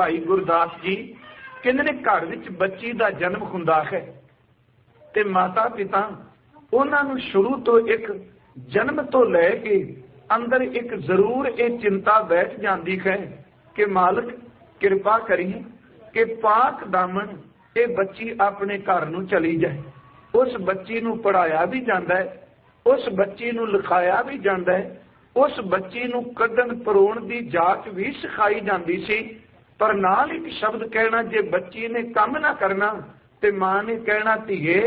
ਭਾਈ ਗੁਰਦਾਸ ਜੀ, ਕਹਿੰਦੇ ਨੇ ਘਰ ਵਿੱਚ ਬੱਚੀ ਦਾ ਜਨਮ ਹੁੰਦਾ ਹੈ ਤੇ ਮਾਤਾ ਪਿਤਾ ਉਹਨਾਂ ਨੂੰ ਸ਼ੁਰੂ ਤੋਂ ਇੱਕ ਜਨਮ ਤੋਂ ਲੈ ਕੇ ਅੰਦਰ ਇੱਕ ਜ਼ਰੂਰ ਇਹ ਚਿੰਤਾ ਬੈਠ ਜਾਂਦੀ ਹੈ ਕਿ ਮਾਲਕ ਕਿਰਪਾ ਕਰੀ ਕਿ ਪਾਕ ਦਾਮਨ ਇਹ ਬੱਚੀ ਆਪਣੇ ਘਰ ਨੂੰ ਚਲੀ ਜਾਏ। ਉਸ ਬੱਚੀ ਨੂੰ ਪੜਾਇਆ ਵੀ ਜਾਂਦਾ ਹੈ, ਉਸ ਬੱਚੀ ਨੂੰ ਲਿਖਾਇਆ ਵੀ ਜਾਂਦਾ ਹੈ, ਉਸ ਬੱਚੀ ਨੂੰ ਕੱਢਣ ਪਰੋਣ ਦੀ ਜਾਂਚ ਵੀ ਸਿਖਾਈ ਜਾਂਦੀ ਸੀ। ਪਰ ਨਾਲ ਇੱਕ ਸ਼ਬਦ ਕਹਿਣਾ, ਜੇ ਬੱਚੀ ਨੇ ਕੰਮ ਨਾ ਕਰਨਾ ਤੇ ਮਾਂ ਨੇ ਕਹਿਣਾ, ਧੀਏ,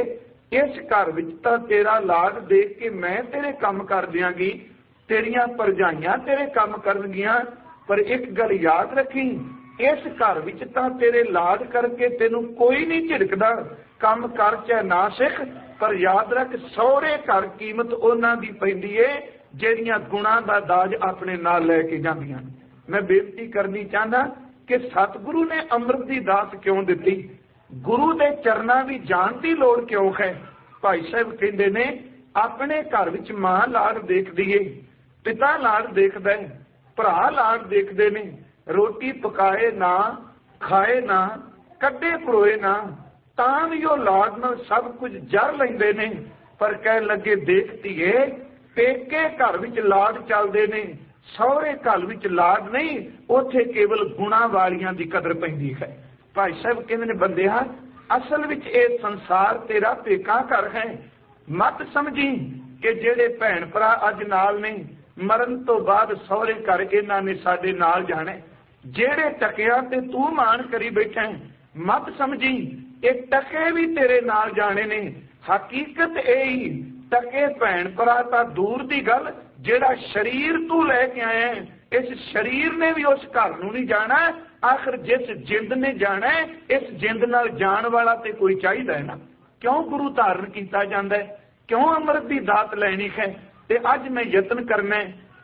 ਇਸ ਘਰ ਵਿੱਚ ਤਾਂ ਤੇਰਾ ਲਾਡ ਦੇਖ ਕੇ ਮੈਂ ਤੇਰੇ ਕੰਮ ਕਰ ਦਿਆਂਗੀ, ਤੇਰੀਆਂ ਪਰਜਾਈਆਂ ਤੇਰੇ ਕੰਮ ਕਰਨਗੀਆਂ, ਪਰ ਇੱਕ ਗੱਲ ਯਾਦ ਰੱਖੀ, ਇਸ ਘਰ ਵਿੱਚ ਤਾਂ ਤੇਰੇ ਲਾਡ ਕਰਕੇ ਤੈਨੂੰ ਕੋਈ ਨਹੀਂ ਝਿੜਕਦਾ, ਕੰਮ ਕਰ ਚਾਹੇ ਨਾ ਸਿੱਖ, ਪਰ ਯਾਦ ਰੱਖ ਸਹੁਰੇ ਘਰ ਕੀਮਤ ਉਹਨਾਂ ਦੀ ਪੈਂਦੀ ਏ, ਜਿਹੜੀਆਂ ਗੁਣਾ ਦਾ ਦਾਜ ਆਪਣੇ ਨਾਲ ਲੈ ਕੇ ਜਾਂਦੀਆਂ ਮੈਂ ਬੇਨਤੀ ਕਰਨੀ ਚਾਹੁੰਦਾ ਕਿ ਸਤਿਗੁਰੂ ਨੇ ਅੰਮ੍ਰਿਤ ਦੀ ਦਾਤ ਕਿਉਂ ਦਿੱਤੀ? ਗੁਰੂ ਦੇ ਚਰਨਾਂ ਦੀ ਜਾਣ ਦੀ ਲੋੜ ਕਿਉਂ ਹੈ? ਭਾਈ ਸਾਹਿਬ ਕਹਿੰਦੇ ਨੇ, ਆਪਣੇ ਘਰ ਵਿੱਚ ਮਾਂ ਲਾੜ ਦੇਖਦੀ ਏ, ਪਿਤਾ ਲਾੜ ਦੇਖਦਾ ਹੈ ਭਰਾ ਲਾੜ ਦੇਖਦੇ ਨੇ, ਰੋਟੀ ਪਕਾਏ ਨਾ, ਖਾਏ ਨਾ, ਕੱਢੇ ਪਰੋਏ ਨਾ, ਤਾਂ ਵੀ ਉਹ ਲਾੜ ਨਾਲ ਸਭ ਕੁਝ ਜਰ ਲੈਂਦੇ ਨੇ, ਪਰ ਕਹਿਣ ਲੱਗੇ ਦੇਖਦੀ ਏ, ਪੇਕੇ ਘਰ ਵਿੱਚ ਲਾੜ ਚੱਲਦੇ ਨੇ ਸਹੁਰੇ ਘਰ ਵਿੱਚ ਲਾੜ ਨਹੀਂ, ਉੱਥੇ ਕੇਵਲ ਗੁਣਾ ਵਾਲੀਆਂ ਦੀ ਕਦਰ ਪੈਂਦੀ ਹੈ। ਭਾਈ ਸਾਹਿਬ ਕਹਿੰਦੇ ਨੇ ਬੰਦਿਆ ਅਸਲ ਵਿੱਚ ਇਹ ਸੰਸਾਰ ਤੇਰਾ ਪੇਕਾ ਘਰ ਹੈ। ਮਤ ਸਮਝੀ ਕਿ ਜਿਹੜੇ ਭੈਣ ਭਰਾ ਅੱਜ ਨਾਲ ਨੇ, ਮਰਨ ਤੋਂ ਬਾਅਦ ਸਹੁਰੇ ਘਰ ਇਹਨਾਂ ਨੇ ਸਾਡੇ ਨਾਲ ਜਾਣਾ ਜਿਹੜੇ ਟਕਿਆਂ ਤੇ ਤੂੰ ਮਾਣ ਕਰੀ ਬੈਠਾ ਮਤ ਸਮਝੀ, ਇਹ ਟਕੇ ਵੀ ਤੇਰੇ ਨਾਲ ਜਾਣੇ ਨੇ। ਹਕੀਕਤ ਇਹ ਹੀ, ਟਕੇ ਭੈਣ ਭਰਾ ਤਾਂ ਦੂਰ ਦੀ ਗੱਲ ਜਿਹੜਾ ਸਰੀਰ ਤੂੰ ਲੈ ਕੇ ਆਇਆ ਇਸ ਸਰੀਰ ਨੇ ਵੀ ਉਸ ਘਰ ਨੂੰ ਨਹੀਂ ਜਾਣਾ, ਆਖਰ ਜਿਸ ਜਿੰਦ ਨੇ ਜਾਣਾ ਇਸ ਜਿੰਦ ਨਾਲ ਜਾਣ ਵਾਲਾ ਤੇ ਕੋਈ ਚਾਹੀਦਾ ਹੈ ਨਾ। ਕਿਉਂ ਗੁਰੂ ਧਾਰਨ ਕੀਤਾ ਜਾਂਦਾ ਹੈ? ਕਿਉਂ ਅੰਮ੍ਰਿਤ ਦੀ ਦਾਤ ਲੈਣੀ ਹੈ? ਤੇ ਅੱਜ ਮੈਂ ਯਤਨ ਕਰਨਾ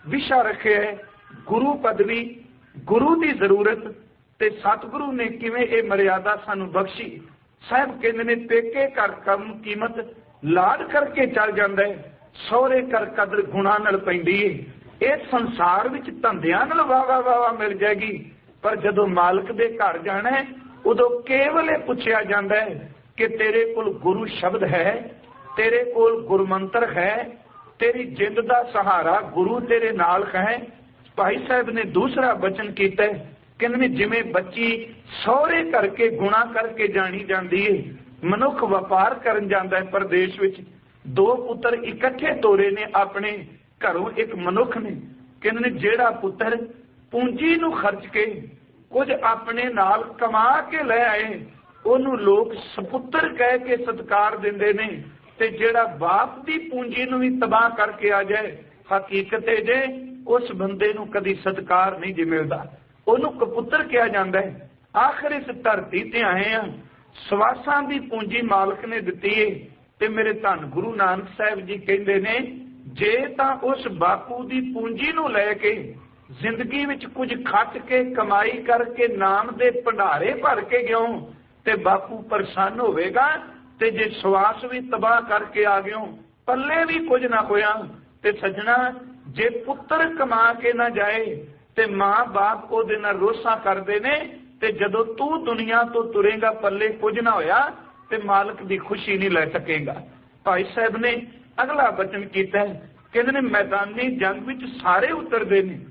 ਵਿਸ਼ਾ ਰੱਖਿਆ ਹੈ, ਗੁਰੂ ਪਦਵੀ, ਗੁਰੂ ਦੀ ਜ਼ਰੂਰਤ ਤੇ ਸਤਿਗੁਰੂ ਨੇ ਕਿਵੇਂ ਇਹ ਮਰਿਆਦਾ ਸਾਨੂੰ ਬਖਸ਼ੀ? ਸਾਹਿਬ ਕਹਿੰਦੇ ਨੇ, ਪੇਕੇ ਕਰ ਕੰਮ ਕੀਮਤ ਲਾਡ ਕਰਕੇ ਚੱਲ ਜਾਂਦਾ ਹੈ। ਸਹੁਰੇ ਕਰ ਕਦਰ ਗੁਣਾ ਨਾਲ ਪੈਂਦੀ ਏ। ਇਹ ਸੰਸਾਰ ਵਿੱਚ ਧੰਦਿਆਂ ਨਾਲ ਵਾਵਾ ਵਾਵਾ ਮਿਲ ਜਾਏਗੀ। ਪਰ ਜਦੋਂ ਮਾਲਕ ਦੇ ਘਰ ਜਾਣਾ ਹੈ ਉਦੋਂ ਕੇਵਲ ਇਹ ਪੁੱਛਿਆ ਜਾਂਦਾ ਹੈ ਕਿ ਤੇਰੇ ਕੋਲ ਗੁਰੂ ਸ਼ਬਦ ਹੈ, ਤੇਰੇ ਕੋਲ ਗੁਰਮੰਤਰ ਹੈ, ਤੇਰੀ ਜਿੰਦ ਦਾ ਸਹਾਰਾ ਗੁਰੂ ਤੇਰੇ ਨਾਲ ਹੈ। ਭਾਈ ਸਾਹਿਬ ਨੇ ਦੂਸਰਾ ਬਚਨ ਕੀਤਾ ਕਹਿੰਦੇ ਜਿਵੇਂ ਬੱਚੀ ਸਹੁਰੇ ਕਰਕੇ ਗੁਣਾ ਕਰਕੇ ਜਾਣੀ ਜਾਂਦੀ ਏ, ਮਨੁੱਖ ਵਪਾਰ ਕਰਨ ਜਾਂਦਾ ਹੈ ਪਰਦੇਸ਼ ਵਿੱਚ। ਦੋ ਪੁੱਤਰ ਇਕੱਠੇ ਤੋਰੇ ਨੇ ਆਪਣੇ ਘਰੋਂ ਇੱਕ ਮਨੁੱਖ ਨੇ, ਕਹਿੰਦੇ ਨੇ, ਜਿਹੜਾ ਪੁੱਤਰ ਪੂੰਜੀ ਨੂੰ ਖਰਚ ਕੇ ਕੁਝ ਆਪਣੇ ਨਾਲ ਕਮਾ ਕੇ ਲੈ ਆਏ, ਉਹਨੂੰ ਲੋਕ ਸੁਪੁੱਤਰ ਕਹਿ ਕੇ ਸਤਕਾਰ ਦਿੰਦੇ ਨੇ ਤੇ ਜਿਹੜਾ ਬਾਪ ਦੀ ਪੂੰਜੀ ਨੂੰ ਵੀ ਤਬਾਹ ਕਰਕੇ ਆ ਜਾਏ, ਹਕੀਕਤ ਇਹ ਜੇ, ਉਸ ਬੰਦੇ ਨੂੰ ਕਦੀ ਸਤਕਾਰ ਨਹੀਂ ਜੇ ਮਿਲਦਾ। ਉਹਨੂੰ ਕਪੁੱਤਰ ਕਿਹਾ ਜਾਂਦਾ ਹੈ, ਆਖਰ ਇਸ ਧਰਤੀ ਤੇ ਆਏ ਆ, ਸਵਾਸਾਂ ਦੀ ਪੂੰਜੀ ਮਾਲਕ ਨੇ ਦਿੱਤੀ ਏ ਤੇ ਮੇਰੇ ਧੰਨ ਗੁਰੂ ਨਾਨਕ ਸਾਹਿਬ ਜੀ ਕਹਿੰਦੇ ਨੇ, ਜੇ ਤਾਂ ਉਸ ਬਾਪੂ ਦੀ ਪੂੰਜੀ ਨੂੰ ਲੈ ਕੇ ਜ਼ਿੰਦਗੀ ਵਿੱਚ ਕੁਝ ਖੱਟ ਕੇ ਕਮਾਈ ਕਰਕੇ ਨਾਮ ਦੇ ਭੰਡਾਰੇ ਭਰ ਕੇ ਗਿਓ, ਤੇ ਬਾਪੂ ਪਰੇਸ਼ਾਨ ਹੋਵੇਗਾ, ਤੇ ਜੇ ਸਵਾਸ ਵੀ ਤਬਾਹ ਕਰਕੇ ਆ ਗਿਓ, ਪੱਲੇ ਵੀ ਕੁਝ ਨਾ ਹੋਇਆ, ਤੇ ਸੱਜਣਾ, ਜੇ ਪੁੱਤਰ ਕਮਾ ਕੇ ਨਾ ਜਾਏ, ਤੇ ਮਾਂ-ਬਾਪ ਉਹਦੇ ਨਾਲ ਰੋਸਾ ਕਰਦੇ ਨੇ, ਤੇ ਜਦੋਂ ਤੂੰ ਦੁਨੀਆ ਤੋਂ ਤੁਰੇਗਾ, ਪੱਲੇ ਕੁਝ ਨਾ ਹੋਇਆ ਤੇ ਮਾਲਕ ਦੀ ਖੁਸ਼ੀ ਨਹੀਂ ਲੈ ਸਕੇਗਾ। ਭਾਈ ਸਾਹਿਬ ਨੇ ਅਗਲਾ ਬਚਨ ਕੀਤਾ ਹੈ। ਕਹਿੰਦੇ ਨੇ, ਮੈਦਾਨੀ ਜੰਗ ਵਿੱਚ ਸਾਰੇ ਉਤਰਦੇ ਨੇ।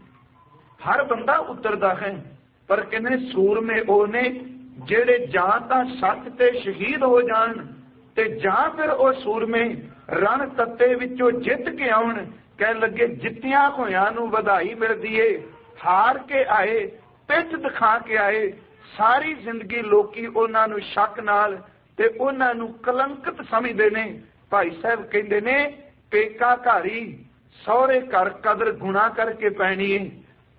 ਹਰ ਬੰਦਾ ਉਤਰਦਾ ਹੈ। ਪਰ ਕਹਿੰਦੇ ਸੂਰਮੇ ਉਹ ਨੇ ਜਿਹੜੇ ਜਾਂ ਤਾਂ ਸੱਚ ਤੇ ਸ਼ਹੀਦ ਹੋ ਜਾਣ ਤੇ ਜਾਂ ਫਿਰ ਉਹ ਸੂਰਮੇ ਰਣ ਤੱਤੇ ਵਿੱਚੋਂ ਜਿੱਤ ਕੇ ਆਉਣ। ਕਹਿਣ ਲੱਗੇ, ਜਿੱਤਿਆਂ ਹੋਇਆਂ ਨੂੰ ਵਧਾਈ ਮਿਲਦੀ ਏ। ਹਾਰ ਕੇ ਆਏ, ਪਿੱਠ ਦਿਖਾ ਕੇ ਆਏ। ਸਾਰੀ ਜ਼ਿੰਦਗੀ ਲੋਕੀ ਉਹਨਾਂ ਨੂੰ ਸ਼ੱਕ ਨਾਲ ਤੇ ਉਹਨਾਂ ਨੂੰ ਕਲੰਕਿਤ ਸਮਝਦੇ ਨੇ। ਭਾਈ ਸਾਹਿਬ ਕਹਿੰਦੇ ਨੇ ਪੇਕਾ ਘਾਰੀ ਸਹੁਰੇ ਘਰ ਕਦਰ ਗੁਣਾ ਕਰਕੇ ਪੈਣੀ ਏ।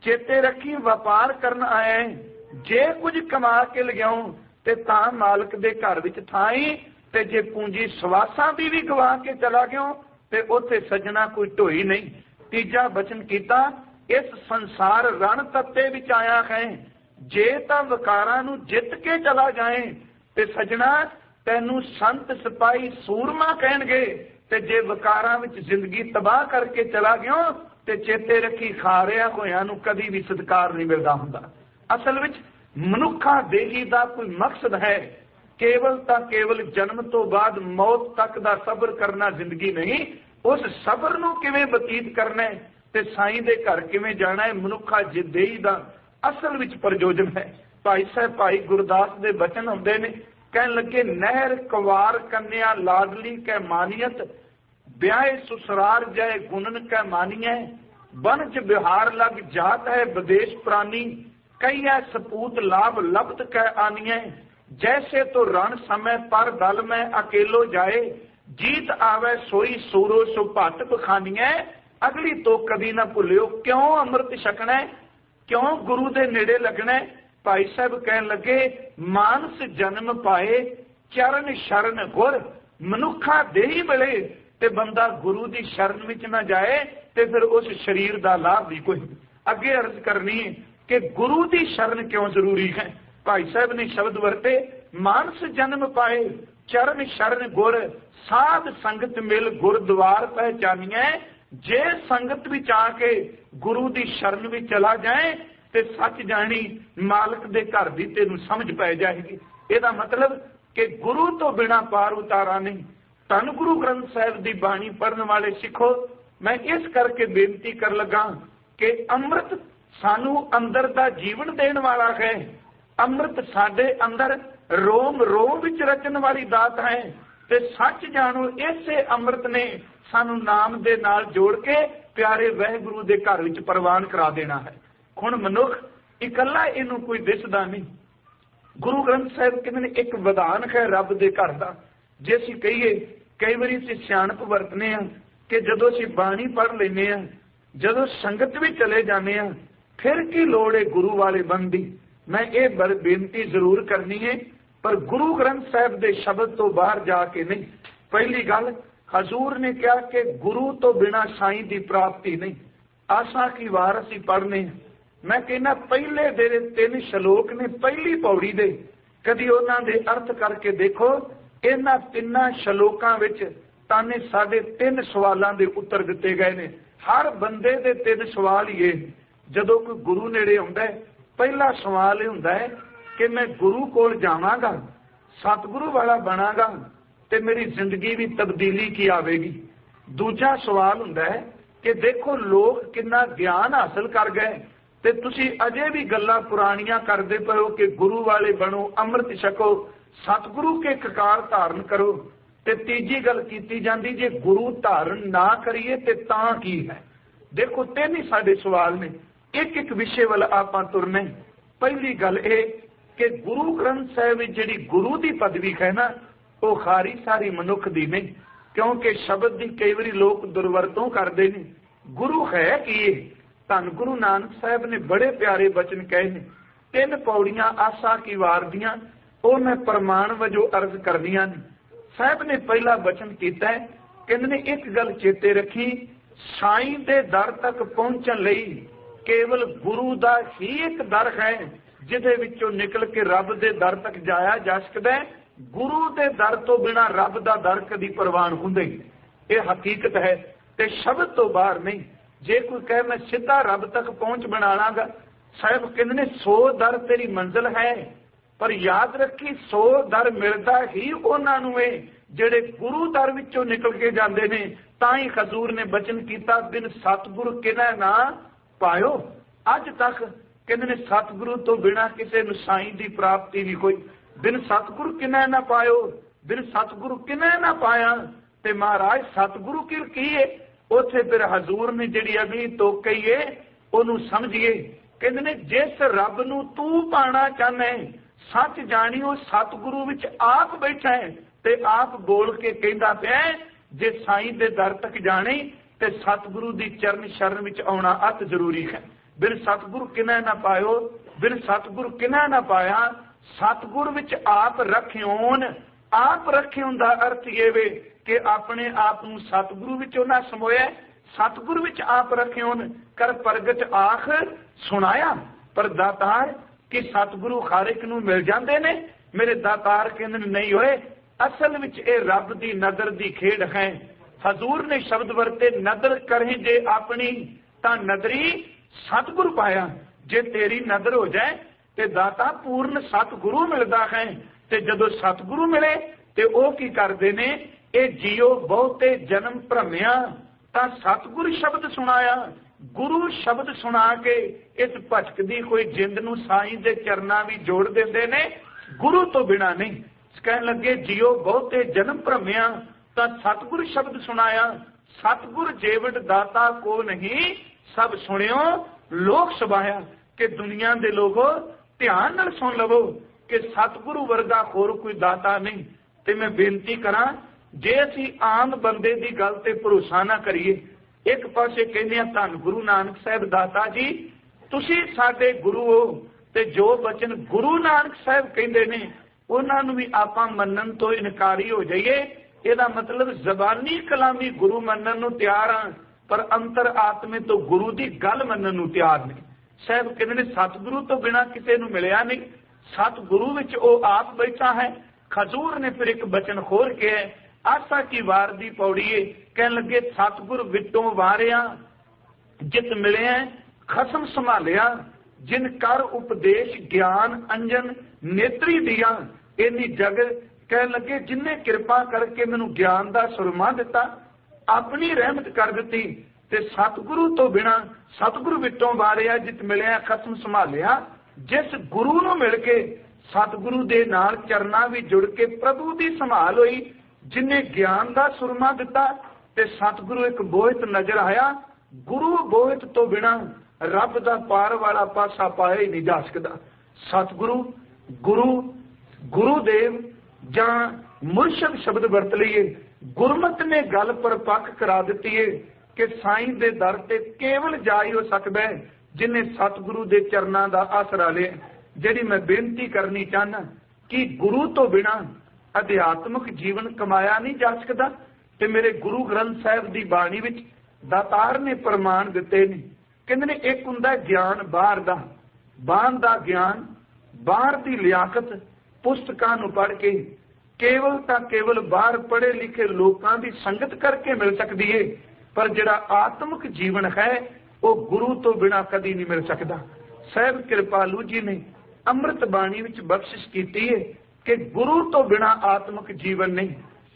ਚੇਤੇ ਰੱਖੀ, ਵਪਾਰ ਕਰਨ ਆਏ ਜੇ ਕੁਝ ਕਮਾ ਕੇ ਲਗਾਉ ਤੇ ਤਾਂ ਮਾਲਕ ਦੇ ਘਰ ਵਿੱਚ ਥਾਈ ਤੇ ਜੇ ਪੂੰਜੀ ਸਵਾਸਾਂ ਦੀ ਵੀ ਗਵਾ ਕੇ ਚਲਾ ਗਿਓ, ਤੇ ਉੱਥੇ ਸੱਜਣਾ ਕੋਈ ਢੋਈ ਨਹੀਂ। ਤੀਜਾ ਬਚਨ ਕੀਤਾ, ਇਸ ਸੰਸਾਰ ਰਣ ਤੱਤੇ ਵਿੱਚ ਆਇਆ ਹੈ। ਜੇ ਤਾਂ ਵਿਕਾਰਾਂ ਨੂੰ ਜਿੱਤ ਕੇ ਚਲਾ ਜਾਏ, ਤੇ ਸੱਜਣਾ ਤੈਨੂੰ ਸੰਤ ਸਿਪਾਹੀ ਸੂਰਮਾ ਕਹਿਣਗੇ ਤੇ ਜੇ ਵਕਾਰਾਂ ਵਿੱਚ ਜ਼ਿੰਦਗੀ ਤਬਾਹ ਕਰਕੇ ਚਲਾ ਗਿਓ ਤੇ ਚੇਤੇ ਰੱਖੀ ਖਾ ਹੋਇਆਂ ਨੂੰ ਕਦੀ ਵੀ ਸਤਕਾਰ ਨਹੀਂ ਮਿਲਦਾ ਹੁੰਦਾ। ਅਸਲ ਵਿੱਚ ਮਨੁੱਖਾ ਦੇਹੀ ਦਾ ਕੋਈ ਮਕਸਦ ਹੈ ਕੇਵਲ ਤਾਂ ਕੇਵਲ ਜਨਮ ਤੋਂ ਬਾਅਦ ਮੌਤ ਤੱਕ ਦਾ ਸਬਰ ਕਰਨਾ ਜ਼ਿੰਦਗੀ ਨਹੀਂ, ਉਸ ਸਬਰ ਨੂੰ ਕਿਵੇਂ ਬਤੀਤ ਕਰਨਾ ਹੈ ਤੇ ਸਾਈਂ ਦੇ ਘਰ ਕਿਵੇਂ ਜਾਣਾ ਹੈ, ਮਨੁੱਖਾ ਦੇਹੀ ਦਾ ਅਸਲ ਵਿੱਚ ਪ੍ਰਯੋਜਨ ਹੈ। ਭਾਈ ਸਾਹਿਬ, ਭਾਈ ਗੁਰਦਾਸ ਦੇ ਬਚਨ ਹੁੰਦੇ ਨੇ ਕਹਿਣ ਲੱਗੇ, ਨਹਿਰ ਕਵਾਰ ਕੰਨਿਆ, ਲਾਡਲੀ ਕੈ ਮਾਨੀਅਤ, ਵਿਆਹ ਸੁਸਰਾਰ ਜੈ ਗੁਣਨ ਕੈ ਮਾਨੀਐ, ਬਨ ਚ ਬਿਹਾਰ ਲਗ ਜਾਤ ਹੈ ਵਿਦੇਸ਼ ਪ੍ਰਾਨੀ, ਕਈਐ ਸਪੂਤ ਲਾਭ ਲਬਤ ਕੈ ਆਨੀਐ, ਜੈਸੇ ਤੋ ਰਣ ਸਮੈ ਪਰ ਦਲ ਮੈਂ ਅਕੇਲੋ ਜਾਏ, ਜੀਤ ਆਵੇ ਸੋਈ ਸੂਰੋ ਸੋ ਭੱਟ ਬਖਾਨੀਐ, ਅਗਲੀ ਤੋ ਕਦੀ ਨਾ ਭੁੱਲਿਓ ਕਿਉਂ ਅੰਮ੍ਰਿਤ ਛਕਣਾ, ਕਿਉਂ ਗੁਰੂ ਦੇ ਨੇੜੇ ਲੱਗਣਾ ਭਾਈ ਸਾਹਿਬ ਕਹਿਣ ਲੱਗੇ, ਮਾਨਸ ਜਨਮ ਪਾਏ, ਚਰਨ ਸ਼ਰਨ ਗੁਰ, ਮਨੁੱਖਾ ਦੇਹੀ ਮਿਲੇ, ਤੇ ਬੰਦਾ ਗੁਰੂ ਦੀ ਸ਼ਰਨ ਵਿੱਚ ਨਾ ਜਾਏ, ਤੇ ਫਿਰ ਉਸ ਸਰੀਰ ਦਾ ਲਾਭ ਵੀ ਕੋਈ ਅੱਗੇ ਅਰਜ਼ ਕਰਨੀ ਕਿ ਗੁਰੂ ਦੀ ਸ਼ਰਨ ਕਿਉਂ ਜ਼ਰੂਰੀ ਹੈ? ਭਾਈ ਸਾਹਿਬ ਨੇ ਸ਼ਬਦ ਵਰਤੇ, ਮਾਨਸ ਜਨਮ ਪਾਏ, ਚਰਨ ਸ਼ਰਨ ਗੁਰ, ਸਾਧ ਸੰਗਤ ਮਿਲ ਗੁਰਦੁਆਰ ਪਹਿਚਾਨੀਏ ਜੇ ਸੰਗਤ ਵਿੱਚ ਆ ਕੇ ਗੁਰੂ ਦੀ ਸ਼ਰਨ ਵਿੱਚ ਚਲਾ ਜਾਏ ਤੇ ਸੱਚ ਜਾਣੀ ਮਾਲਕ ਦੇ ਘਰ ਦੀ ਤੈਨੂੰ ਸਮਝ ਪੈ ਜਾਏਗੀ। ਇਹਦਾ ਮਤਲਬ ਕਿ ਗੁਰੂ ਤੋਂ ਬਿਨਾ ਪਾਰ ਉਤਾਰਾ ਨਹੀਂ। ਤਨ ਗੁਰੂ ਗ੍ਰੰਥ ਸਾਹਿਬ ਦੀ ਬਾਣੀ ਪੜਨ ਵਾਲੇ ਸਿੱਖੋ, ਮੈਂ ਇਸ ਕਰਕੇ ਬੇਨਤੀ ਕਰ ਲੱਗਾ ਕਿ ਅੰਮ੍ਰਿਤ ਸਾਨੂੰ ਅੰਦਰ ਦਾ ਜੀਵਨ ਦੇਣ ਵਾਲਾ ਹੈ। ਅੰਮ੍ਰਿਤ ਸਾਡੇ ਅੰਦਰ ਰੋਮ ਰੋਮ ਵਿੱਚ ਰਚਣ ਵਾਲੀ ਦਾਤ ਹੈ ਤੇ ਸੱਚ ਜਾਣੋ, ਇਸੇ ਅੰਮ੍ਰਿਤ ਨੇ ਸਾਨੂੰ ਨਾਮ ਦੇ ਨਾਲ ਜੋੜ ਕੇ ਪਿਆਰੇ ਵਹਿਗੁਰੂ ਦੇ ਘਰ ਵਿੱਚ ਪ੍ਰਵਾਨ ਕਰਾ ਦੇਣਾ ਹੈ। ਹੁਣ ਮਨੁੱਖ ਇਕੱਲਾ ਇਹਨੂੰ ਕੋਈ ਦਿਸਦਾ ਨਹੀਂ। ਗੁਰੂ ਗ੍ਰੰਥ ਸਾਹਿਬ ਕਹਿੰਦੇ ਨੇ, ਇੱਕ ਵਿਧਾਨ ਹੈ ਰੱਬ ਦੇ ਘਰ ਦਾ। ਜੇ ਅਸੀਂ ਕਹੀਏ, ਕਈ ਵਾਰੀ ਅਸੀਂ ਸਿਆਣਪ ਵਰਤਨੇ ਆ ਕਿ ਜਦੋਂ ਅਸੀਂ ਬਾਣੀ ਪੜ੍ਹ ਲੈਨੇ ਆ, ਜਦੋਂ ਸੰਗਤ ਵਿੱਚ ਚਲੇ ਜਾਂਦੇ ਆ, ਫਿਰ ਕੀ ਲੋੜ ਹੈ ਗੁਰੂ ਵਾਲੇ ਬੰਦੀ ਮੈਂ ਇਹ ਬੇਨਤੀ ਜ਼ਰੂਰ ਕਰਨੀ ਹੈ ਪਰ ਗੁਰੂ ਗ੍ਰੰਥ ਸਾਹਿਬ ਦੇ ਸ਼ਬਦ ਤੋਂ ਬਾਹਰ ਜਾ ਕੇ ਨਹੀਂ। ਪਹਿਲੀ ਗੱਲ, ਹਜ਼ੂਰ ਨੇ ਕਿਹਾ ਕਿ ਗੁਰੂ ਤੋਂ ਬਿਨਾ ਸਾਈਂ ਦੀ ਪ੍ਰਾਪਤੀ ਨਹੀਂ। ਆਸਾ ਕੀ ਵਾਰ ਅਸੀਂ ਪੜ੍ਹਨੇ ਮੈਂ ਕਹਿੰਦਾ ਪਹਿਲੇ ਦੇ ਤਿੰਨ ਸ਼ਲੋਕ ਨੇ, ਪਹਿਲੀ ਪੌੜੀ ਦੇ। ਕਦੀ ਉਹਨਾਂ ਦੇ ਅਰਥ ਕਰਕੇ ਦੇਖੋ, ਇਹਨਾਂ ਤਿੰਨਾਂ ਸ਼ਲੋਕਾਂ ਵਿੱਚ ਤਾਨੇ ਸਾਡੇ ਤਿੰਨ ਸਵਾਲਾਂ ਦੇ ਉੱਤਰ ਦਿੱਤੇ ਗਏ ਨੇ। ਹਰ ਬੰਦੇ ਦੇ ਤਿੰਨ ਸਵਾਲ ਹੀ ਇਹ। ਜਦੋਂ ਕੋਈ ਗੁਰੂ ਨੇੜੇ ਆਉਂਦਾ ਹੈ, ਪਹਿਲਾ ਸਵਾਲ ਇਹ ਹੁੰਦਾ ਹੈ ਕਿ ਮੈਂ ਗੁਰੂ ਕੋਲ ਜਾਵਾਂਗਾ, ਸਤਿਗੁਰੂ ਵਾਲਾ ਬਣਾਗਾ ਤੇ ਮੇਰੀ ਜ਼ਿੰਦਗੀ ਵੀ ਤਬਦੀਲੀ ਕੀ ਆਵੇਗੀ? ਦੂਜਾ ਸਵਾਲ ਹੁੰਦਾ ਹੈ ਕਿ ਦੇਖੋ ਲੋਕ ਕਿੰਨਾ ਗਿਆਨ ਹਾਸਲ ਕਰ ਗਏ। ਤੇ ਤੁਸੀਂ ਅਜੇ ਵੀ ਗੱਲਾਂ ਪੁਰਾਣੀਆਂ ਕਰਦੇ ਪਏ ਹੋ ਕਿ ਗੁਰੂ ਵਾਲੇ ਬਣੋ, ਅੰਮ੍ਰਿਤ ਛਕੋ, ਸਤਿਗੁਰੂ ਕੇ ਕਕਾਰ ਧਾਰਨ ਕਰੋ, ਤੇ ਤੀਜੀ ਗੱਲ ਕੀਤੀ ਜਾਂਦੀ, ਜੇ ਗੁਰੂ ਧਾਰਨ ਨਾ ਕਰੀਏ ਤੇ ਤਾਂ ਕੀ ਹੈ? ਦੇਖੋ, ਤਿੰਨ ਹੀ ਸਾਡੇ ਸਵਾਲ ਨੇ। ਇੱਕ ਇੱਕ ਵਿਸ਼ੇ ਵੱਲ ਆਪਾਂ ਤੁਰਨੇ। ਪਹਿਲੀ ਗੱਲ ਇਹ ਕਿ ਗੁਰੂ ਗ੍ਰੰਥ ਸਾਹਿਬ ਵਿੱਚ ਜਿਹੜੀ ਗੁਰੂ ਦੀ ਪਦਵੀ ਹੈ ਨਾ, ਉਹ ਖਾਰੀ ਸਾਰੀ ਮਨੁੱਖ ਦੀ ਨਹੀਂ, ਕਿਉਂਕਿ ਸ਼ਬਦ ਦੀ ਕਈ ਵਾਰੀ ਲੋਕ ਦੁਰਵਰਤੋਂ ਕਰਦੇ ਨੇ। ਗੁਰੂ ਹੈ ਕੀ ਇਹ? ਧੰਨ ਗੁਰੂ ਨਾਨਕ ਸਾਹਿਬ ਨੇ ਬੜੇ ਪਿਆਰੇ ਬਚਨ ਕਹੇ ਨੇ। ਤਿੰਨ ਪੌੜੀਆਂ ਆਸਾ ਕੀ ਵਾਰ ਦੀਆਂ ਉਹ ਮੈਂ ਪ੍ਰਮਾਣ ਵਜੋਂ ਅਰਜ਼ ਕਰਦੀਆਂ ਨੇ। ਸਾਹਿਬ ਨੇ ਪਹਿਲਾ ਬਚਨ ਕੀਤਾ ਕਹਿੰਦੇ ਨੇ, ਇੱਕ ਗੱਲ ਚੇਤੇ ਰੱਖੀ, ਸਾਈਂ ਦੇ ਦਰ ਤੱਕ ਪਹੁੰਚਣ ਲਈ ਕੇਵਲ ਗੁਰੂ ਦਾ ਹੀ ਇੱਕ ਦਰ ਹੈ, ਜਿਹਦੇ ਵਿੱਚੋਂ ਨਿਕਲ ਕੇ ਰੱਬ ਦੇ ਦਰ ਤੱਕ ਜਾਇਆ ਜਾ ਸਕਦਾ ਗੁਰੂ ਦੇ ਦਰ ਤੋਂ ਬਿਨਾ ਰੱਬ ਦਾ ਦਰ ਕਦੀ ਪ੍ਰਵਾਨ ਹੁੰਦੇ ਇਹ ਹਕੀਕਤ ਹੈ ਤੇ ਸ਼ਬਦ ਤੋਂ ਬਾਹਰ ਨਹੀਂ। ਜੇ ਕੋਈ ਕਹੇ, ਮੈਂ ਸਿੱਧਾ ਰੱਬ ਤੱਕ ਪਹੁੰਚ ਬਣਾ ਲਾਂਗਾ। ਸਾਹਿਬ ਕਹਿੰਦੇ ਨੇ 100 ਦਰ ਤੇਰੀ ਮੰਜ਼ਿਲ ਹੈ, ਪਰ ਯਾਦ ਰੱਖੀ 100 ਦਰ ਮਿਲਦਾ ਹੀ ਉਹਨਾਂ ਨੂੰ ਏ, ਜਿਹੜੇ ਗੁਰੂ ਦਰ ਵਿੱਚੋਂ ਨਿਕਲ ਕੇ ਜਾਂਦੇ ਨੇ, ਤਾਂ ਹੀ ਖਜ਼ੂਰ ਨੇ ਬਚਨ ਕੀਤਾ, ਬਿਨ ਸਤਿਗੁਰ ਕਿਨਾ ਨਾ ਪਾਇਓ? ਅੱਜ ਤੱਕ ਕਹਿੰਦੇ ਨੇ, ਸਤਿਗੁਰੂ ਤੋਂ ਬਿਨਾ ਕਿਸੇ ਨੂੰ ਸਾਈਂ ਦੀ ਪ੍ਰਾਪਤੀ ਨਹੀਂ ਕੋਈ ਬਿਨ ਸਤਿਗੁਰੂ ਕਿਨਾ ਨਾ ਪਾਇਓ? ਬਿਨ ਸਤਿਗੁਰੂ ਕਿਨਾ ਨਾ ਪਾਇਆ? ਤੇ ਮਹਾਰਾਜ, ਸਤਿਗੁਰੂ ਕੀ ਹੈ ਉੱਥੇ ਫਿਰ ਹਜ਼ੂਰ ਨੇ ਜਿਹੜੀ ਅਗਲੀ ਤੋਕ ਉਹਨੂੰ ਸਮਝੀਏ। ਕਹਿੰਦੇ ਨੇ, ਜਿਸ ਰੱਬ ਨੂੰ ਤੂੰ ਪਾਣਾ ਚਾਹਨਾ ਸੱਚ ਜਾਣੀਓ ਸਤਿਗੁਰੂ ਵਿੱਚ ਆਪ ਬੈਠਾ ਹੈ ਤੇ ਆਪ ਬੋਲ ਕੇ ਕਹਿੰਦਾ ਪਿਆ ਜੇ ਸਾਈਂ ਦੇ ਦਰ ਤੱਕ ਜਾਣੇ, ਤੇ ਸਤਿਗੁਰੂ ਦੀ ਚਰਨ ਸ਼ਰਨ ਵਿੱਚ ਆਉਣਾ ਅਤ ਜ਼ਰੂਰੀ ਹੈ। ਬਿਨ ਸਤਿਗੁਰੂ ਕਿਨਾ ਨਾ ਪਾਇਓ, ਬਿਨ ਸਤਿਗੁਰੂ ਕਿਨਾ ਨਾ ਪਾਇਆ, ਸਤਿਗੁਰ ਵਿੱਚ ਆਪ ਰਖਿਓਨ। ਆਪ ਰਖਿਓਨ ਦਾ ਅਰਥ ਇਹ ਵੇ ਕਿ ਆਪਣੇ ਆਪ ਨੂੰ ਸਤਿਗੁਰੂ ਵਿੱਚ ਉਹਨਾਂ ਸਮੋਇਆ ਸਤਿਗੁਰੂ ਵਿੱਚ ਆਪ ਰਖਿਓਨ ਕਰ ਪ੍ਰਗਟ ਆਖ ਸੁਣਾਇਆ। ਪਰ ਦਾਤਾਰ ਕਿ ਸਤਿਗੁਰੂ ਖਾਰਿਕ ਨੂੰ ਮਿਲ ਜਾਂਦੇ ਨੇ, ਮੇਰੇ ਦਾਤਾਰ ਕਹਿੰਦੇ ਨਹੀਂ ਹੋਏ ਅਸਲ ਵਿੱਚ ਇਹ ਰੱਬ ਦੀ ਨਜ਼ਰ ਦੀ ਖੇਡ ਹੈ। ਹਜ਼ੂਰ ਨੇ ਸ਼ਬਦ ਵਰਤੇ ਨਜ਼ਰ ਕਰੇ ਜੇ ਆਪਣੀ, ਤਾਂ ਨਜ਼ਰੀ ਸਤਿਗੁਰ ਪਾਇਆ। ਜੇ ਤੇਰੀ ਨਜ਼ਰ ਹੋ ਜਾਏ, ਤੇ ਦਾਤਾ ਪੂਰਨ ਸਤਿਗੁਰੂ ਮਿਲਦਾ ਹੈ। ਤੇ ਜਦੋਂ ਸਤਿਗੁਰੂ ਮਿਲੇ ਤੇ ਉਹ ਕੀ ਕਰਦੇ ਨੇ? ਇਹ ਜੀਓ ਬਹੁਤੇ ਜਨਮ ਭ੍ਰਮਿਆ, ਤਾਂ ਸਤਿਗੁਰ ਸ਼ਬਦ ਸੁਣਾਇਆ। ਗੁਰੂ ਸ਼ਬਦ ਸੁਣਾ ਕੇ ਇਸ ਭਟਕਦੀ ਕੋਈ ਜਿੰਦ ਨੂੰ ਸਾਈਂ ਦੇ ਚਰਨਾਂ ਵੀ ਜੋੜ ਦਿੰਦੇ ਨੇ। ਗੁਰੂ ਤੋਂ ਬਿਨਾ ਨਹੀਂ। ਕਹਿਣ ਲੱਗੇ, ਜੀਓ ਬਹੁਤੇ ਜਨਮ ਭ੍ਰਮਿਆ, ਤਾਂ ਸਤਿਗੁਰ ਸ਼ਬਦ ਸੁਣਾਇਆ। ਸਤਿਗੁਰ ਜੀਵਟ ਦਾਤਾ ਕੋ ਨਹੀਂ, ਸਭ ਸੁਣਿਓ। ਲੋਕ ਸਭਾਇਆ ਕਿ ਦੁਨੀਆ ਦੇ ਲੋਗੋ ਧਿਆਨ ਨਾਲ ਸੁਣ ਲਵੋ। ਕਿ ਸਤਿਗੁਰੂ ਵਰਗਾ ਹੋਰ ਕੋਈ ਦਾਤਾ ਨਹੀਂ। ਤੇ ਮੈਂ ਬੇਨਤੀ ਕਰਾਂ, ਜੇ ਅਸੀਂ ਆਮ ਬੰਦੇ ਦੀ ਗੱਲ ਤੇ ਭਰੋਸਾ ਨਾ ਕਰੀਏ, ਇੱਕ ਪਾਸੇ ਕਹਿੰਦੇ ਆ ਧੰਨ ਗੁਰੂ ਨਾਨਕ ਸਾਹਿਬ ਦਾਤਾ ਜੀ, ਤੁਸੀਂ ਸਾਡੇ ਗੁਰੂ ਹੋ, ਤੇ ਜੋ ਬਚਨ ਗੁਰੂ ਨਾਨਕ ਸਾਹਿਬ ਕਹਿੰਦੇ ਨੇ, ਉਹਨਾਂ ਨੂੰ ਵੀ ਆਪਾਂ ਮੰਨਣ ਤੋਂ ਇਨਕਾਰੀ ਹੋ ਜਾਈਏ। ਇਹਦਾ ਮਤਲਬ ਜ਼ਬਾਨੀ ਕਲਾਮੀ ਗੁਰੂ ਮੰਨਣ ਨੂੰ ਤਿਆਰ ਆ, ਪਰ ਅੰਤਰ ਆਤਮੇ ਤੋਂ ਗੁਰੂ ਦੀ ਗੱਲ ਮੰਨਣ ਨੂੰ ਤਿਆਰ ਨਹੀਂ। ਸਾਹਿਬ ਕਹਿੰਦੇ ਨੇ, ਸਤਿਗੁਰੂ ਤੋਂ ਬਿਨਾ ਕਿਸੇ ਨੂੰ ਮਿਲਿਆ ਨਹੀਂ। ਸਤਿਗੁਰੂ ਵਿੱਚ ਉਹ ਆਪ ਬੈਠਾ ਹੈ। ਖਜੂਰ ਨੇ ਫਿਰ ਇੱਕ ਬਚਨ ਖੋਲ ਕੇ ਆਸਾ ਕੀ ਵਾਰ ਦੀ ਪੌੜੀਏ ਕਹਿਣ ਲੱਗੇ, ਸਤਿਗੁਰ ਵਿਟੋਂ ਵਾਰਿਆ, ਜਿਤ ਮਿਲਿਆ, ਖਸਮ ਸੰਭਾਲਿਆ, ਜਿਨ ਕਰ ਉਪਦੇਸ਼ ਗਿਆਨ ਅੰਜਨ ਨੇਤਰੀ ਦਿਆ ਇਹਨੀ ਜਗ ਕਹਿਣ ਲੱਗੇ, ਜਿਨੇ ਕਿਰਪਾ ਕਰਕੇ ਮੈਨੂੰ ਗਿਆਨ ਦਾ ਸੁਰਮਾ ਦਿੱਤਾ, ਆਪਣੀ ਰਹਿਮਤ ਕਰ ਦਿੱਤੀ ਤੇ ਸਤਿਗੁਰੂ ਤੋਂ ਬਿਨਾ ਸਤਿਗੁਰੂ ਵਿੱਚੋਂ ਵਾਰਿਆ, ਜਿਤ ਮਿਲਿਆ, ਖਸਮ ਸੰਭਾਲਿਆ। ਜਿਸ ਗੁਰੂ ਨੂੰ ਮਿਲ ਕੇ ਸਤਿਗੁਰੂ ਦੇ ਨਾਲ ਚਰਨਾਂ ਵੀ ਜੁੜ ਕੇ ਪ੍ਰਭੂ ਦੀ ਸੰਭਾਲ ਹੋਈ, ਜਿਨੇ ਗਿਆਨ ਦਾ ਸੁਰਮਾ ਦਿੱਤਾ ਤੇ ਸਤਿਗੁਰੂ ਇੱਕ ਬੋਹਿਤ ਨਜ਼ਰ ਆਇਆ, ਗੁਰੂ ਬੋਹਿਤ ਤੋਂ ਬਿਨਾ ਰੱਬ ਦਾ ਪਾਰ ਵਾਲਾ ਪਾਸਾ ਪਾਇਆ ਹੀ ਨਹੀਂ ਜਾ ਸਕਦਾ। ਸਤਿਗੁਰੂ, ਗੁਰੂ, ਗੁਰੂਦੇਵ ਜਾਂ ਮੁਰਸ਼ਦ ਸ਼ਬਦ ਵਰਤ ਲਈਏ, ਗੁਰਮਤ ਨੇ ਗੱਲ ਪਰਪੱਕ ਕਰਾ ਦਿੱਤੀ ਏ ਕਿ ਸਾਈਂ ਦੇ ਦਰ ਤੇ ਕੇਵਲ ਜਾ ਹੀ ਹੋ ਸਕਦਾ ਹੈ। ਜਿਨੇ ਸਤਿਗੁਰੂ ਦੇ ਚਰਨਾਂ ਦਾ ਆਸਰਾ ਲਿਆ ਜਿਹੜੀ ਮੈਂ ਬੇਨਤੀ ਕਰਨੀ ਚਾਹਨਾ ਕਿ ਗੁਰੂ ਤੋਂ ਬਿਨਾ ਅਧਿਆਤਮਿਕ ਜੀਵਨ ਕਮਾਇਆ ਨਹੀਂ ਜਾ ਸਕਦਾ, ਤੇ ਮੇਰੇ ਗੁਰੂ ਗ੍ਰੰਥ ਸਾਹਿਬ ਦੀ ਬਾਣੀ ਵਿੱਚ ਦਾਤਾਰ ਨੇ ਪ੍ਰਮਾਣ ਦਿੱਤੇ ਨੇ। ਕਹਿੰਦੇ ਨੇ, ਇੱਕ ਹੁੰਦਾ ਗਿਆਨ ਬਾਹਰ ਦਾ ਬਾਹਰ ਦਾ ਗਿਆਨ, ਬਾਹਰ ਦੀ ਲਿਆਕਤ, ਪੁਸਤਕਾਂ ਨੂੰ ਪੜ੍ਹ ਕੇ, ਕੇਵਲ ਤਾਂ ਕੇਵਲ ਬਾਹਰ ਪੜ੍ਹੇ ਲਿਖੇ ਲੋਕਾਂ ਦੀ ਸੰਗਤ ਕਰਕੇ ਮਿਲ ਸਕਦੀ ਏ, ਪਰ ਜਿਹੜਾ ਆਤਮਿਕ ਜੀਵਨ ਹੈ ਉਹ ਗੁਰੂ ਤੋਂ ਬਿਨਾ ਕਦੀ ਨਹੀਂ ਮਿਲ ਸਕਦਾ। ਸਹਿਬ ਕਿਰਪਾਲੂ ਜੀ ਨੇ ਅੰਮ੍ਰਿਤ ਬਾਣੀ ਵਿੱਚ ਬਖਸ਼ਿਸ਼ ਕੀਤੀ ਏ ਕਿ ਗੁਰੂ ਤੋਂ ਬਿਨਾ ਆਤਮਿਕ ਜੀਵਨ ਨਹੀਂ।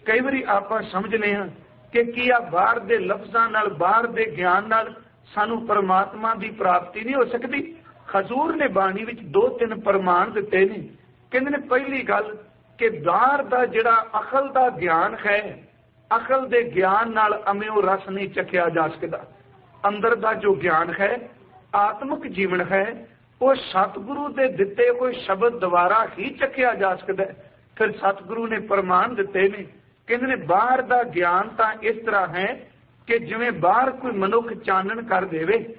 ਕਈ ਵਾਰੀ ਆਪਾਂ ਸਮਝਨੇ ਹਾਂ ਕਿ ਕੀ ਆ ਬਾਹਰ ਦੇ ਲਫ਼ਜ਼ਾਂ ਨਾਲ, ਬਾਹਰ ਦੇ ਗਿਆਨ ਨਾਲ ਸਾਨੂੰ ਪਰਮਾਤਮਾ ਦੀ ਪ੍ਰਾਪਤੀ ਨਹੀਂ ਹੋ ਸਕਦੀ। ਖਜੂਰ ਨੇ ਬਾਣੀ ਵਿੱਚ ਦੋ ਤਿੰਨ ਪ੍ਰਮਾਣ ਦਿੱਤੇ ਨੇ। ਕਹਿੰਦੇ ਨੇ ਪਹਿਲੀ ਗੱਲ ਕਿ ਬਾਹਰ ਦਾ ਜਿਹੜਾ ਅਕਲ ਦਾ ਗਿਆਨ ਹੈ, ਅਕਲ ਦੇ ਗਿਆਨ ਨਾਲ ਅਮਿਓ ਰਸ ਨਹੀਂ ਚੱਕਿਆ ਜਾ ਸਕਦਾ। ਅੰਦਰ ਦਾ ਜੋ ਗਿਆਨ ਹੈ, ਆਤਮਿਕ ਜੀਵਨ ਹੈ, ਉਹ ਸਤਿਗੁਰੂ ਦੇ ਦਿੱਤੇ ਕੋਈ ਸ਼ਬਦ ਦੁਆਰਾ ਹੀ ਚੱਕਿਆ ਜਾ ਸਕਦਾ ਹੈ। ਫਿਰ ਸਤਿਗੁਰੂ ਨੇ ਪ੍ਰਮਾਣ ਦਿੱਤੇ ਨੇ। ਕਹਿੰਦੇ ਨੇ, ਬਾਹਰ ਦਾ ਗਿਆਨ ਤਾਂ ਇਸ ਤਰ੍ਹਾਂ ਹੈ ਕਿ ਜਿਵੇਂ ਬਾਹਰ ਕੋਈ ਮਨੁੱਖ ਚਾਨਣ ਕਰ ਦੇਵੇ,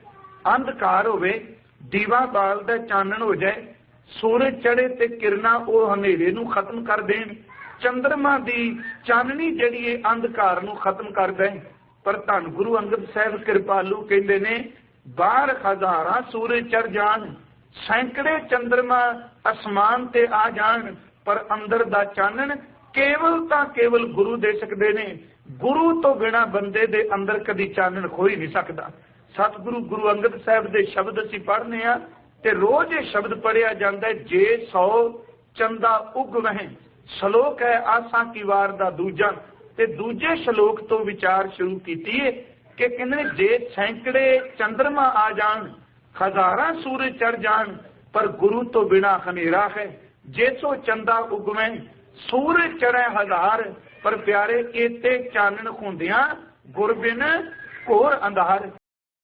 ਅੰਧਕਾਰ ਹੋਵੇ, ਦੀਵਾ ਬਾਲ ਦਾ ਚਾਨਣ ਹੋ ਜਾਏ, ਸੂਰਜ ਚੜੇ ਤੇ ਕਿਰਨਾਂ ਉਹ ਹਨੇਰੇ ਨੂੰ ਖਤਮ ਕਰ ਦੇਣ ਚੰ드ਰਮਾ ਦੀ ਚਾਨਣੀ ਜਿਹੜੀ ਹੈ ਅੰਧਕਾਰ ਨੂੰ ਖਤਮ ਕਰ ਦੇਣ। ਪਰ ਧੰਨ ਗੁਰੂ ਅੰਗਦ ਸਾਹਿਬ ਕਿਰਪਾਲੂ ਕਹਿੰਦੇ ਨੇ, ਬਾਹਰ ਹਜ਼ਾਰਾਂ ਸੂਰਜ ਚੜ ਜਾਣ, ਸੈਂਕੜੇ ਚੰ드ਰਮਾ ਅਸਮਾਨ ਤੇ ਆ ਜਾਣ, ਪਰ ਅੰਦਰ ਦਾ ਚਾਨਣ ਕੇਵਲ ਤਾਂ ਕੇਵਲ ਗੁਰੂ ਦੇ ਸਕਦੇ ਨੇ। ਗੁਰੂ ਤੋਂ ਬਿਨਾ ਬੰਦੇ ਦੇ ਅੰਦਰ ਕਦੀ ਚਾਨਣ ਖੋਈ ਨਹੀਂ ਸਕਦਾ। ਸਤਿਗੁਰੂ ਗੁਰੂ ਅੰਗਦ ਸਾਹਿਬ ਦੇ ਸ਼ਬਦ ਅਸੀਂ ਪੜ੍ਹਨੇ ਆ ਤੇ ਰੋਜ਼ ਇਹ ਸ਼ਬਦ ਪੜਿਆ ਜਾਂਦਾ ਜੇ ਸੌ ਚੰਦਾ ਉਗ ਵਹਿ, ਸ਼ਲੋਕ ਹੈ ਆਸਾਂ ਕੀ ਵਾਰ ਦਾ ਦੂਜਾ। ਤੇ ਦੂਜੇ ਸ਼ਲੋਕ ਤੋਂ ਵਿਚਾਰ ਸ਼ੁਰੂ ਕੀਤੀ ਹੈ ਕਿ ਕਹਿੰਦੇ ਜੇ ਸੈਂਕੜੇ ਚੰ드ਰਮਾ ਆ ਜਾਣ, ਹਜ਼ਾਰਾਂ ਸੂਰਜ ਚੜ ਜਾਣ, ਪਰ ਗੁਰੂ ਤੋਂ ਬਿਨਾ ਹਨੇਰਾ ਹੈ। ਜੇ ਸੋ ਚੰਦਾ ਉਗਵੇਂ, ਸੂਰਜ ਚੜੈ ਹਜ਼ਾਰ, ਪਰ ਪਿਆਰੇ ਕੀਤੇ ਚਾਨਣ ਹੁੰਦਿਆਂ ਗੁਰਬਿਨ ਘੋਰ ਅੰਧਾਰ।